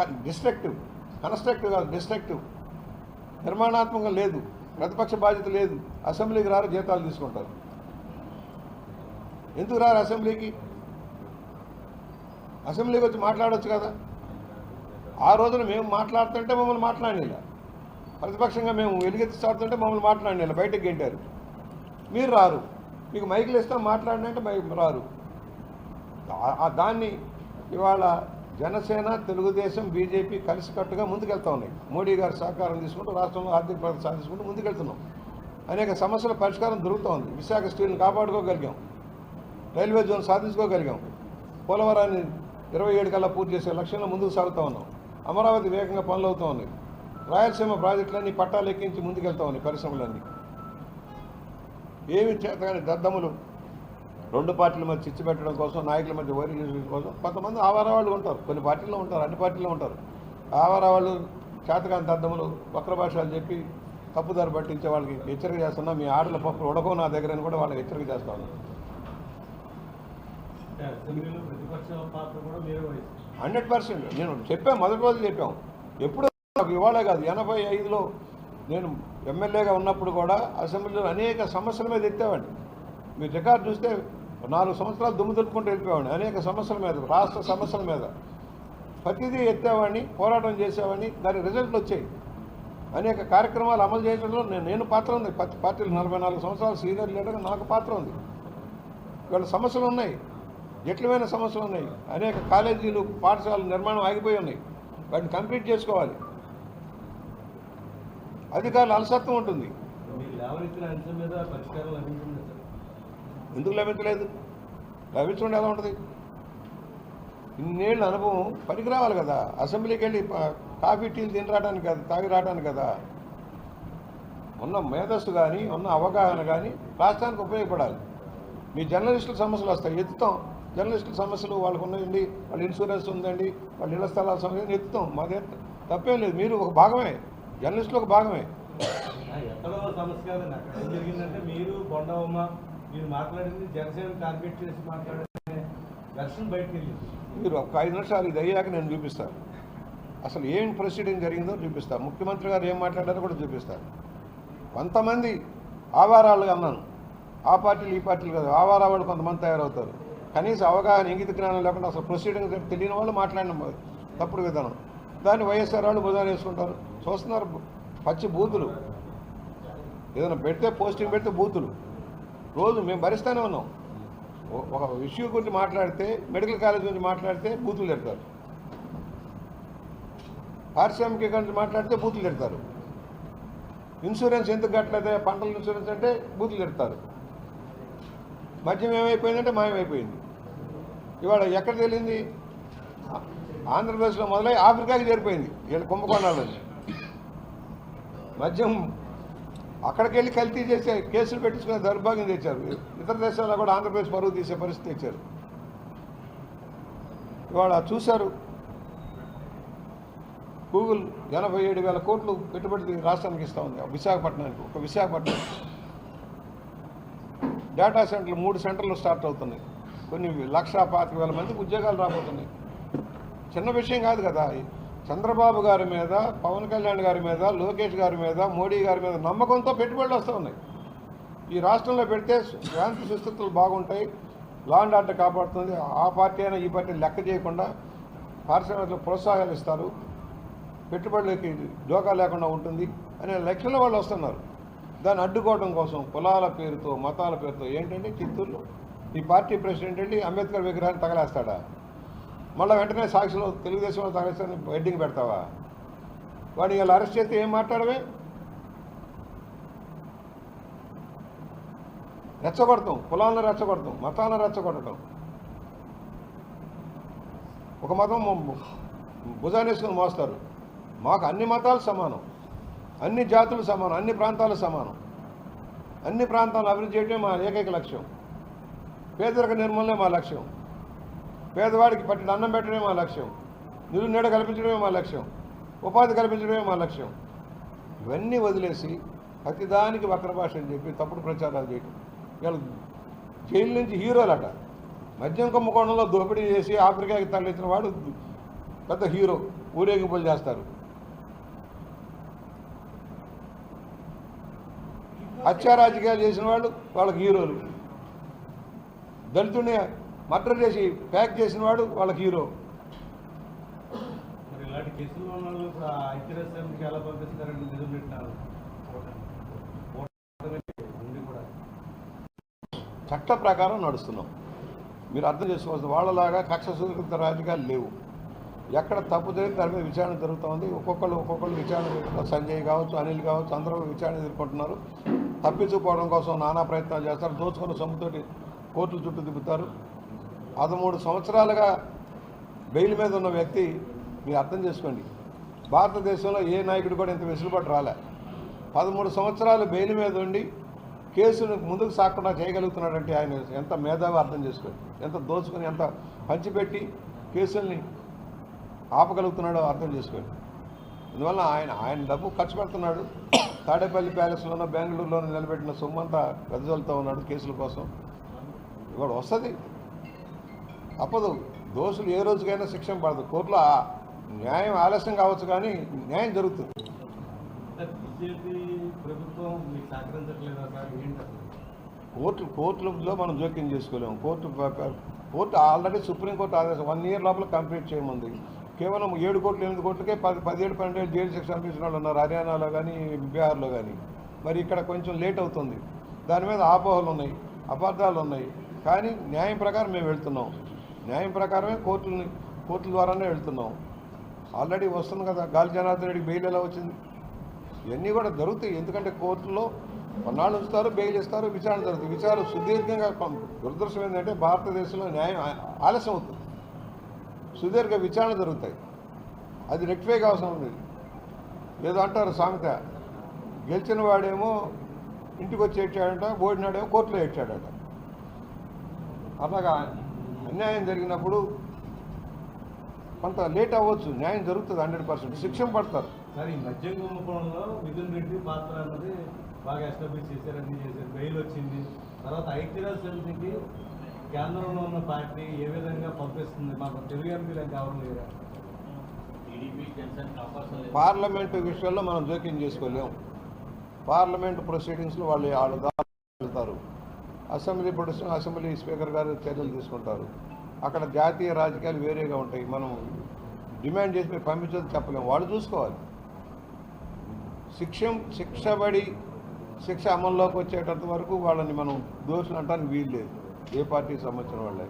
Destructive constructive కాదు destructive. నిర్మాణాత్మకంగా లేదు ప్రతిపక్ష బాధ్యత లేదు అసెంబ్లీకి రారు జీతాలు తీసుకుంటారు. ఎందుకు రారు అసెంబ్లీకి? అసెంబ్లీకి వచ్చి మాట్లాడవచ్చు కదా. ఆ రోజున మేము మాట్లాడుతుంటే మమ్మల్ని మాట్లాడలేలా ప్రతిపక్షంగా మేము వెలుగెత్తి చాడుతుంటే మమ్మల్ని మాట్లాడలేలా బయటకు గెంటారు. మీరు రారు. మీకు మైకులు ఇస్తాం మాట్లాడినంటే మైక్ రారు. దాన్ని ఇవాళ జనసేన తెలుగుదేశం బీజేపీ కలిసికట్టుగా ముందుకెళ్తా ఉన్నాయి. మోడీ గారి సహకారం తీసుకుంటూ రాష్ట్రంలో ఆర్థిక ప్రగతి సాధించుకుంటూ ముందుకెళ్తున్నాం. అనేక సమస్యల పరిష్కారం దొరుకుతోంది విశాఖ స్టీల్ని కాపాడుకోగలిగాం. రైల్వే జోన్ సాధించుకోగలిగాం. పోలవరాన్ని ఇరవై ఏడు కల్లా పూర్తి చేసే లక్ష్యంలో ముందుకు సాగుతూ ఉన్నాం. అమరావతి వేగంగా పనులు అవుతూ ఉన్నాయి. రాయలసీమ ప్రాజెక్టులన్నీ పట్టాలు ఎక్కించి ముందుకెళ్తా ఉన్నాయి పరిశ్రమలన్నీ. ఏమి చేతగాని దద్దములు రెండు పార్టీల మధ్య చిచ్చు పెట్టడం కోసం నాయకుల మధ్య వైరు చేయడం కోసం కొంతమంది ఆవారా వాళ్ళు ఉంటారు. కొన్ని పార్టీల్లో ఉంటారు అన్ని పార్టీల్లో ఉంటారు. ఆవారా వాళ్ళు చేతగాని దద్దములు వక్ర భాషలు చెప్పి తప్పుదారి పట్టించే వాళ్ళకి హెచ్చరిక చేస్తున్నా. మీ ఆటల పప్పులు ఉడకవు నా దగ్గర అని కూడా వాళ్ళకి హెచ్చరిక చేస్తా ఉన్నాను హండ్రెడ్ పర్సెంట్. నేను చెప్పాను మొదటి రోజు చెప్పాం. ఎప్పుడు నాకు ఇవాళే కాదు ఎనభై ఐదులో నేను ఎమ్మెల్యేగా ఉన్నప్పుడు కూడా అసెంబ్లీలో అనేక సమస్యల మీద ఎత్తామండి. మీరు రికార్డు చూస్తే నాలుగు సంవత్సరాలు దుమ్ము దులుపుకుంటూ వెళ్ళిపోయామండి అనేక సమస్యల మీద రాష్ట్ర సమస్యల మీద. ప్రతిదీ ఎత్తేవాడిని పోరాటం చేసేవాడిని. దాని రిజల్ట్లు వచ్చాయి. అనేక కార్యక్రమాలు అమలు చేయడంలో నేను నేను పాత్ర ఉంది. ప్రతి పార్టీలు నలభై నాలుగు సంవత్సరాలు సీనియర్ లీడర్గా నాకు పాత్ర ఉంది. ఇవాళ సమస్యలు ఉన్నాయి. జటిలమైన సమస్యలు ఉన్నాయి. అనేక కాలేజీలు పాఠశాలలు నిర్మాణం ఆగిపోయి ఉన్నాయి. వాటిని కంప్లీట్ చేసుకోవాలి. అధికారులు అలసత్వం ఉంటుంది మీరు లేవనెత్తిన అంశం మీద పరిష్కారం లభించింది సార్ ఎందుకు లభించలేదు? లభించకుండా ఎలా ఉంటుంది? ఇన్నేళ్ళ అనుభవం పనికి రావాలి కదా. అసెంబ్లీకి వెళ్ళి కాఫీ టీలు తిని రావడానికి కదా తాగి రావడానికి కదా. ఉన్న మేధస్సు కానీ ఉన్న అవగాహన కానీ రాష్ట్రానికి ఉపయోగపడాలి. మీ జర్నలిస్టుల సమస్యలు వస్తాయి ఎత్తుతాం. జర్నలిస్టుల సమస్యలు వాళ్ళకు ఉన్నాయండి వాళ్ళ ఇన్సూరెన్స్ ఉందండి వాళ్ళ ఇళ్ళ స్థలాల సమస్య ఎత్తుతాం. మాదే తప్పేం లేదు. మీరు ఒక భాగమే జర్నలిస్టులు ఒక భాగమే. ఎక్కడో సమస్య కాదండి. అక్కడ ఏం జరిగిందంటే మీరు బొండవమ్మ మీరు మాట్లాడింది జనసేన టార్గెట్ చేసి మాట్లాడే వెర్షన్ బయటకు వెళ్ళింది. మీరు ఒక ఐదు నిమిషాలు ఇది అయ్యాక నేను చూపిస్తాను. అసలు ఏం ప్రొసీడింగ్ జరిగిందో చూపిస్తాను. ముఖ్యమంత్రి గారు ఏం మాట్లాడారో కూడా చూపిస్తాను. కొంతమంది ఆవారాలుగా అన్నాను. ఆ పార్టీలు ఈ పార్టీలు కాదు ఆవారా వాళ్ళు కొంతమంది తయారవుతారు. కనీసం అవగాహన ఇంగిత జ్ఞానం లేకుండా అసలు ప్రొసీడింగ్ తెలియని వాళ్ళు మాట్లాడిన తప్పుడు విధానం. దాన్ని వైఎస్ఆర్ వాళ్ళు భుజాలు వేసుకుంటారు. చూస్తున్నారు పచ్చి బూతులు. ఏదైనా పెడితే పోస్టింగ్ పెడితే బూతులు. రోజు మేము భరిస్తూనే ఉన్నాం. ఒక ఇష్యూ గురించి మాట్లాడితే మెడికల్ కాలేజ్ గురించి మాట్లాడితే బూతులు తిడతారు. పారిశ్రామిక గురించి మాట్లాడితే బూతులు తిడతారు. ఇన్సూరెన్స్ ఎందుకు కట్టలేదే? పంటల ఇన్సూరెన్స్ అంటే బూతులు తిడతారు. మద్యం ఏమైపోయిందంటే మాయమైపోయింది ఇవాళ ఎక్కడ తెలియంది ఆంధ్రప్రదేశ్లో మొదలై ఆఫ్రికాకి చేరిపోయింది. వీళ్ళ కుంభకోణాలు. మద్యం అక్కడికి వెళ్ళి కల్తీ చేసే కేసులు పెట్టించుకునే దౌర్భాగ్యం తెచ్చారు. ఇతర దేశాల్లో కూడా ఆంధ్రప్రదేశ్ పరువు తీసే పరిస్థితి తెచ్చారు. ఇవాళ చూశారు. గూగుల్ ఎనభై ఏడు వేల కోట్లు పెట్టుబడి రాష్ట్రానికి ఇస్తా ఉంది. విశాఖపట్నానికి ఒక విశాఖపట్నం. డేటా సెంటర్లు మూడు సెంటర్లు స్టార్ట్ అవుతున్నాయి. కొన్ని లక్ష పాతిక వేల మందికి ఉద్యోగాలు రాబోతున్నాయి. చిన్న విషయం కాదు కదా. చంద్రబాబు గారి మీద పవన్ కళ్యాణ్ గారి మీద లోకేష్ గారి మీద మోడీ గారి మీద నమ్మకంతో పెట్టుబడులు వస్తూ ఉన్నాయి. ఈ రాష్ట్రంలో పెడితే శాంతి సుస్థితులు బాగుంటాయి లా అండ్ ఆర్డర్ కాపాడుతుంది. ఆ పార్టీ అయినా ఈ పార్టీ లెక్క చేయకుండా పారిశ్రామికలు ప్రోత్సాహాలు ఇస్తారు. పెట్టుబడులకి డోకా లేకుండా ఉంటుంది అనే లక్ష్యంలో వాళ్ళు వస్తున్నారు. దాన్ని అడ్డుకోవడం కోసం కులాల పేరుతో మతాల పేరుతో ఏంటంటే చిత్తూరులో ఈ పార్టీ ప్రెసిడెంట్ అండి అంబేద్కర్ విగ్రహాన్ని తగలేస్తాడా? మళ్ళీ వెంటనే సాక్షిలో తెలుగుదేశం తగలేస్తాడని హెడ్డింగ్ పెడతావా? వాడిని ఇలా అరెస్ట్ చేస్తే ఏం మాట్లాడవే? రెచ్చగొడతాం. కులాలను రెచ్చగొడతాం. మతాలను రెచ్చగొట్టడం. ఒక మతం ము- మోస్తారు. మాకు అన్ని మతాలు సమానం. అన్ని జాతులు సమానం. అన్ని ప్రాంతాలు సమానం. అన్ని ప్రాంతాలను అభివృద్ధి చేయడమే మా ఏకైక లక్ష్యం. పేదరిక నిర్మూలనే మా లక్ష్యం. పేదవాడికి పట్టిన అన్నం పెట్టడమే మా లక్ష్యం. నిరు నీడ కల్పించడమే మా లక్ష్యం. ఉపాధి కల్పించడమే మా లక్ష్యం. ఇవన్నీ వదిలేసి ప్రతిదానికి వక్ర భాష అని చెప్పి తప్పుడు ప్రచారాలు చేయటం. వీళ్ళు జైలు నుంచి హీరోలట. మద్యం కుంభకోణంలో దోపిడీ చేసి ఆఫ్రికాకి తరలించిన వాడు పెద్ద హీరో. ఊరేగింపులు చేస్తారు. హత్యా రాజకీయాలు చేసిన వాళ్ళు వాళ్ళకి హీరోలు. దళితుడిని మర్డర్ చేసి ప్యాక్ చేసిన వాడు వాళ్ళకి హీరో. చట్ట ప్రకారం నడుస్తున్నాం. మీరు అర్థం చేసుకోవాల్సిన వాళ్ళలాగా కక్ష సూచిత రాజకీయాలు లేవు. ఎక్కడ తప్పు జరిగితే దాని మీద విచారణ జరుగుతోంది. ఒక్కొక్కళ్ళు ఒక్కొక్కళ్ళు విచారణ. సంజయ్ కావచ్చు అనిల్ కావచ్చు అందరూ విచారణ ఎదుర్కొంటున్నారు. తప్పించుకోవడం కోసం నానా ప్రయత్నాలు చేస్తారు. దోచుకున్న సొమ్ముతోటి కోర్టుల చుట్టూ తిప్పుతారు. పదమూడు సంవత్సరాలుగా బెయిల్ మీద ఉన్న వ్యక్తి మీరు అర్థం చేసుకోండి. భారతదేశంలో ఏ నాయకుడు కూడా ఇంత వెసులుబాటు రాలే. పదమూడు సంవత్సరాలు బెయిల్ మీద ఉండి కేసును ముందుకు సాగకుండా చేయగలుగుతున్నాడంటే ఆయన ఎంత మేధావి అర్థం చేసుకోండి. ఎంత దోచుకొని ఎంత పంచిపెట్టి కేసుల్ని ఆపగలుగుతున్నాడో అర్థం చేసుకోండి. అందువల్ల ఆయన ఆయన డబ్బు ఖర్చు పెడుతున్నాడు. తాడేపల్లి ప్యాలెస్లోనో బెంగళూరులోనో నిలబెట్టిన సొమ్మంతా వెదజల్లుతూ ఉన్నాడు కేసుల కోసం. ఇవాడు వస్తుంది. తప్పదు దోషులు ఏ రోజుకైనా శిక్ష పడదు. కోర్టులో న్యాయం ఆలస్యం కావచ్చు కానీ న్యాయం జరుగుతుంది. కోర్టు కోర్టులో మనం జోక్యం చేసుకోలేము. Court court already supreme court ఆదేశం వన్ ఇయర్ లోపల కంప్లీట్ చేయమంది. కేవలం ఏడు కోట్లు ఎనిమిది కోట్లకే పది పదిహేడు పన్నెండు జైలు శిక్ష అనిపించిన వాళ్ళు ఉన్నారు. హర్యానాలో కానీ బీహార్లో కానీ. మరి ఇక్కడ కొంచెం లేట్ అవుతుంది. దాని మీద ఆపోహలు ఉన్నాయి అపార్థాలు ఉన్నాయి. కానీ న్యాయం ప్రకారం మేము వెళ్తున్నాం. న్యాయం ప్రకారమే కోర్టుని కోర్టుల ద్వారానే వెళ్తున్నాం. ఆల్రెడీ వస్తుంది కదా గాలి జనార్దన్ రెడ్డి బెయిల్ ఎలా వచ్చింది? ఇవన్నీ కూడా జరుగుతాయి. ఎందుకంటే కోర్టులో కొన్నాళ్ళు ఉంచుతారు బెయిల్ ఇస్తారు విచారణ జరుగుతుంది. విచారణ సుదీర్ఘంగా దురదృష్టం ఏంటంటే భారతదేశంలో న్యాయం ఆలస్యం అవుతుంది. సుదీర్ఘ విచారణ జరుగుతాయి. అది రెక్టిఫై కావాల్సిన ఉంది. ఏదో అంటారు సామెత. గెలిచిన వాడేమో ఇంటికి వచ్చి ఏడ్చాడంట ఓడినాడేమో కోర్టులో ఏడ్చాడట. అలాగా అన్యాయం జరిగినప్పుడు కొంత లేట్ అవ్వచ్చు. న్యాయం జరుగుతుంది హండ్రెడ్ పర్సెంట్. శిక్షణ పడతారు. సార్ ఈ మద్యం కుంభకోణంలో మిథున్ రెడ్డి పాత్ర అన్నది బాగా ఎస్టాబ్లిష్ చేశారు అన్ని చేశారు. బెయిల్ వచ్చింది. తర్వాత సమితికి కేంద్రంలో ఉన్న పార్టీ ఏ విధంగా పంపిస్తుంది? మాకు తెలుగు కావడం లేదా? పార్లమెంటు విషయాల్లో మనం జోక్యం చేసుకోలేం. పార్లమెంట్ ప్రొసీడింగ్స్లో వాళ్ళు వాళ్ళ వెళ్తారు. అసెంబ్లీ ప్రొడక్షన్ అసెంబ్లీ స్పీకర్ గారు చర్యలు తీసుకుంటారు. అక్కడ జాతీయ రాజకీయాలు వేరేగా ఉంటాయి. మనం డిమాండ్ చేసి మీరు పంపించదు చెప్పలేము. వాళ్ళు చూసుకోవాలి. శిక్ష శిక్షబడి శిక్ష అమల్లోకి వచ్చేటంత వరకు వాళ్ళని మనం దోషులు అంటానికి వీలు లేదు ఏ పార్టీకి సంబంధించిన వాళ్ళే.